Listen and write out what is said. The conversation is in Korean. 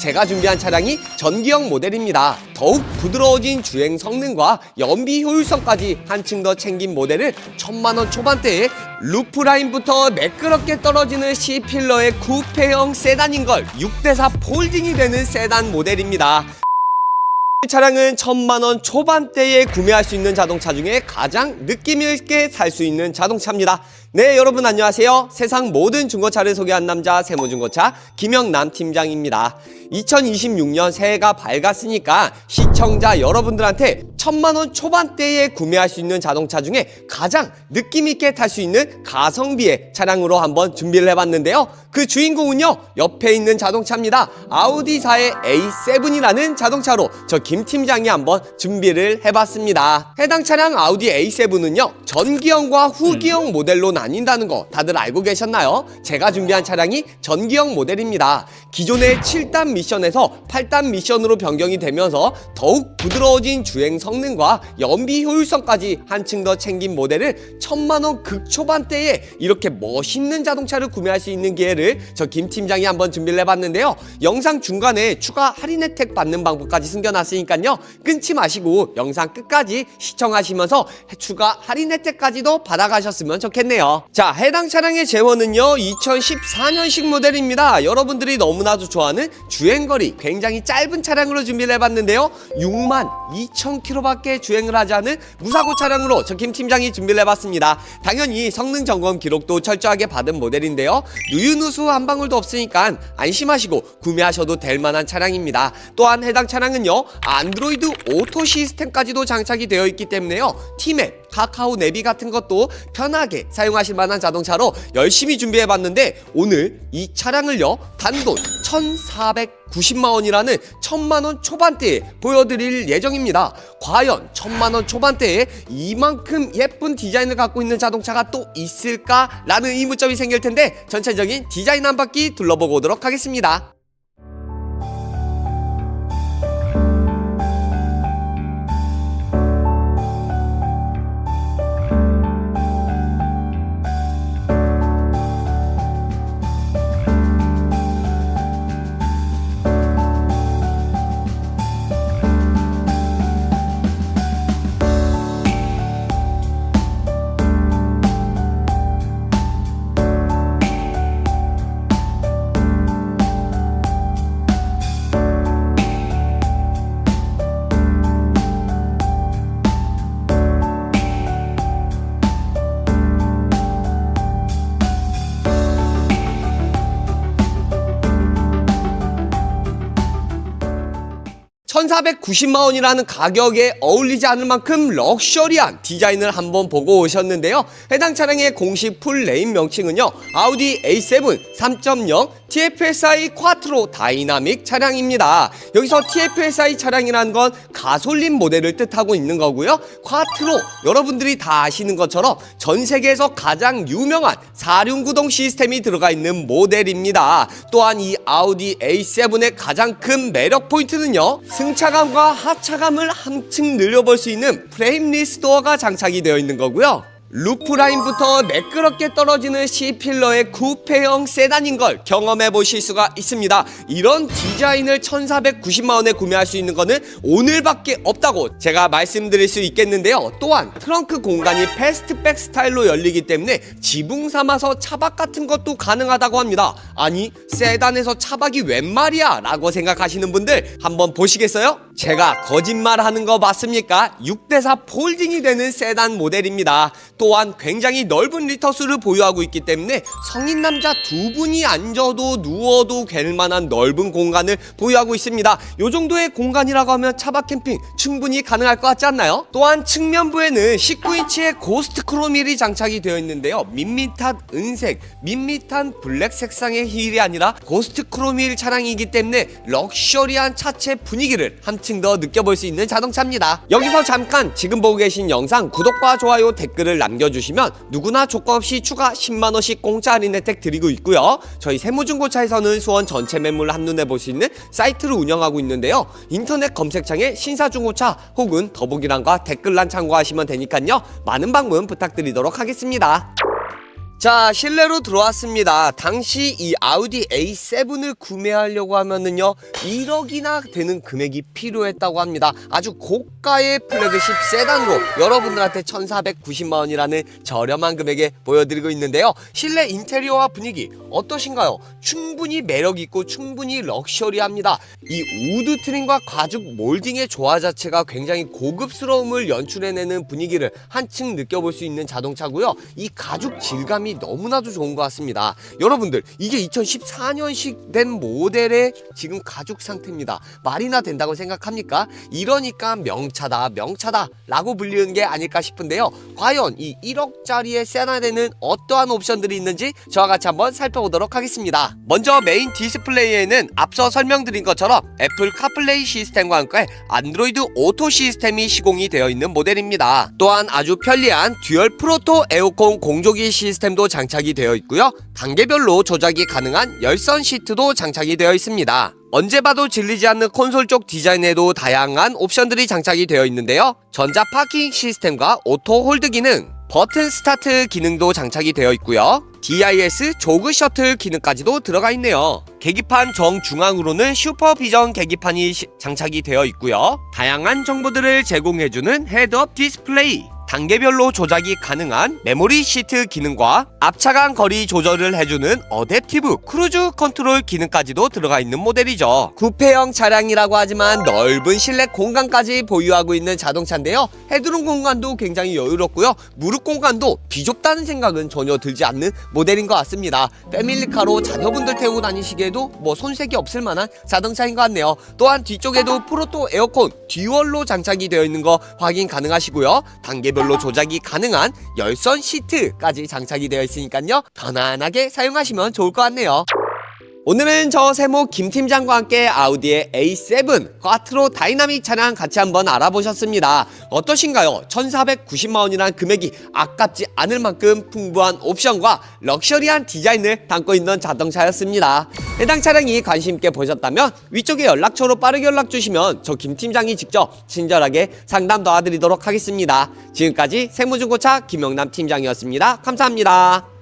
제가 준비한 차량이 전기형 모델입니다. 더욱 부드러워진 주행 성능과 연비 효율성까지 한층 더 챙긴 모델을 천만원 초반대에 루프라인부터 매끄럽게 떨어지는 C필러의 쿠페형 세단인 걸 6대4 폴딩이 되는 세단 모델입니다. 이 차량은 천만원 초반대에 구매할 수 있는 자동차 중에 가장 느낌 있게 살 수 있는 자동차입니다. 네, 여러분 안녕하세요. 세상 모든 중고차를 소개한 남자 세모중고차 김영남 팀장입니다. 2026년 새해가 밝았으니까 시청자 여러분들한테 천만 원 초반대에 구매할 수 있는 자동차 중에 가장 느낌 있게 탈 수 있는 가성비의 차량으로 한번 준비를 해봤는데요. 그 주인공은요, 옆에 있는 자동차입니다. 아우디사의 A7이라는 자동차로 저 김 팀장이 한번 준비를 해봤습니다. 해당 차량 아우디 A7은요, 전기형과 후기형 모델로 나 뉜다는 거 다들 알고 계셨나요? 제가 준비한 차량이 전기형 모델입니다. 기존의 7단 미션에서 8단 미션으로 변경이 되면서 더욱 부드러워진 주행 성능과 연비 효율성까지 한층 더 챙긴 모델을 천만원 극초반대에 이렇게 멋있는 자동차를 구매할 수 있는 기회를 저 김 팀장이 한번 준비를 해봤는데요. 영상 중간에 추가 할인 혜택 받는 방법까지 숨겨놨으니까요. 끊지 마시고 영상 끝까지 시청하시면서 추가 할인 혜택까지도 받아가셨으면 좋겠네요. 자, 해당 차량의 재원은요. 2014년식 모델입니다. 여러분들이 너무나도 좋아하는 주행거리 굉장히 짧은 차량으로 준비를 해봤는데요. 6만 2천 킬로밖에 주행을 하지 않은 무사고 차량으로 저김 팀장이 준비를 해봤습니다. 당연히 성능 점검 기록도 철저하게 받은 모델인데요. 누유누수 한 방울도 없으니까 안심하시고 구매하셔도 될 만한 차량입니다. 또한 해당 차량은요. 안드로이드 오토 시스템까지도 장착이 되어 있기 때문에요. 티맵, 카카오 내비 같은 것도 편하게 사용하실 만한 자동차로 열심히 준비해 봤는데 오늘 이 차량을요 단돈 1,490만 원이라는 천만 원 초반대에 보여드릴 예정입니다. 과연 천만 원 초반대에 이만큼 예쁜 디자인을 갖고 있는 자동차가 또 있을까라는 의문점이 생길 텐데 전체적인 디자인 한 바퀴 둘러보고 오도록 하겠습니다. (1490만 원이라는 가격에 어울리지 않을 만큼 럭셔리한 디자인을 한번 보고 오셨는데요. 해당 차량의 공식 풀 네임 명칭은요. 아우디 A7 3.0 TFSI 쿼트로 다이나믹 차량입니다. 여기서 TFSI 차량이라는 건 가솔린 모델을 뜻하고 있는 거고요. 쿼트로 여러분들이 다 아시는 것처럼 전 세계에서 가장 유명한 사륜구동 시스템이 들어가 있는 모델입니다. 또한 이 아우디 A7의 가장 큰 매력 포인트는요. 승 차감과 하차감을 한층 늘려볼 수 있는 프레임리스 도어가 장착이 되어 있는 거고요 루프라인부터 매끄럽게 떨어지는 C필러의 쿠페형 세단인 걸 경험해 보실 수가 있습니다. 이런 디자인을 1490만 원에 구매할 수 있는 거는 오늘밖에 없다고 제가 말씀드릴 수 있겠는데요. 또한 트렁크 공간이 패스트백 스타일로 열리기 때문에 지붕 삼아서 차박 같은 것도 가능하다고 합니다. 아니 세단에서 차박이 웬 말이야 라고 생각하시는 분들 한번 보시겠어요? 제가 거짓말하는 거 맞습니까? 6대4 폴딩이 되는 세단 모델입니다. 또한 굉장히 넓은 리터수를 보유하고 있기 때문에 성인 남자 두 분이 앉아도 누워도 될 만한 넓은 공간을 보유하고 있습니다. 이 정도의 공간이라고 하면 차박 캠핑 충분히 가능할 것 같지 않나요? 또한 측면부에는 19인치의 고스트 크롬 힐이 장착이 되어 있는데요. 밋밋한 은색, 밋밋한 블랙 색상의 힐이 아니라 고스트 크롬 힐 차량이기 때문에 럭셔리한 차체 분위기를 더 느껴볼 수 있는 자동차입니다. 여기서 잠깐 지금 보고 계신 영상 구독과 좋아요 댓글을 남겨주시면 누구나 조건 없이 추가 10만원씩 공짜 할인 혜택 드리고 있고요. 저희 세무중고차에서는 수원 전체 매물 한눈에 볼 수 있는 사이트를 운영하고 있는데요. 인터넷 검색창에 신사중고차 혹은 더보기란과 댓글란 참고하시면 되니까요. 많은 방문 부탁드리도록 하겠습니다. 자, 실내로 들어왔습니다. 당시 이 아우디 A7을 구매하려고 하면은요, 1억이나 되는 금액이 필요했다고 합니다. 아주 고가의 플래그십 세단으로 여러분들한테 1,490만 원이라는 저렴한 금액에 보여드리고 있는데요. 실내 인테리어와 분위기 어떠신가요? 충분히 매력 있고 충분히 럭셔리합니다. 이 우드 트림과 가죽 몰딩의 조화 자체가 굉장히 고급스러움을 연출해내는 분위기를 한층 느껴볼 수 있는 자동차고요. 이 가죽 질감 이 너무나도 좋은 것 같습니다. 여러분들 이게 2014년식 된 모델의 지금 가죽 상태입니다. 말이나 된다고 생각합니까? 이러니까 명차다 명차다 라고 불리는 게 아닐까 싶은데요. 과연 이 1억짜리의 세단에는 어떠한 옵션들이 있는지 저와 같이 한번 살펴보도록 하겠습니다. 먼저 메인 디스플레이에는 앞서 설명드린 것처럼 애플 카플레이 시스템과 함께 안드로이드 오토 시스템이 시공이 되어 있는 모델입니다. 또한 아주 편리한 듀얼 프로토 에어컨 공조기 시스템 도 장착이 되어 있고요. 단계별로 조작이 가능한 열선 시트도 장착이 되어 있습니다. 언제 봐도 질리지 않는 콘솔 쪽 디자인에도 다양한 옵션들이 장착이 되어 있는데요. 전자 파킹 시스템과 오토 홀드 기능, 버튼 스타트 기능도 장착이 되어 있고요. DIS 조그 셔틀 기능까지도 들어가 있네요. 계기판 정중앙으로는 슈퍼비전 계기판이 시- 장착이 되어 있고요. 다양한 정보들을 제공해주는 헤드업 디스플레이. 단계별로 조작이 가능한 메모리 시트 기능과 앞차간 거리 조절을 해주는 어댑티브 크루즈 컨트롤 기능까지도 들어가 있는 모델이죠. 쿠페형 차량이라고 하지만 넓은 실내 공간까지 보유하고 있는 자동차인데요. 헤드룸 공간도 굉장히 여유롭고요. 무릎 공간도 비좁다는 생각은 전혀 들지 않는 모델인 것 같습니다. 패밀리카로 자녀분들 태우고 다니시기에도 뭐 손색이 없을 만한 자동차인 것 같네요. 또한 뒤쪽에도 프로토 에어컨 듀얼로 장착이 되어 있는 거 확인 가능하시고요. 단계 별로 조작이 가능한 열선 시트까지 장착이 되어 있으니까요. 편안하게 사용하시면 좋을 것 같네요. 오늘은 저 세모 김 팀장과 함께 아우디의 A7 꽈트로 다이나믹 차량 같이 한번 알아보셨습니다. 어떠신가요? 1,490만 원이라는 금액이 아깝지 않을 만큼 풍부한 옵션과 럭셔리한 디자인을 담고 있는 자동차였습니다. 해당 차량이 관심 있게 보셨다면 위쪽에 연락처로 빠르게 연락 주시면 저 김 팀장이 직접 친절하게 상담 도와드리도록 하겠습니다. 지금까지 세무중고차 김영남 팀장이었습니다. 감사합니다.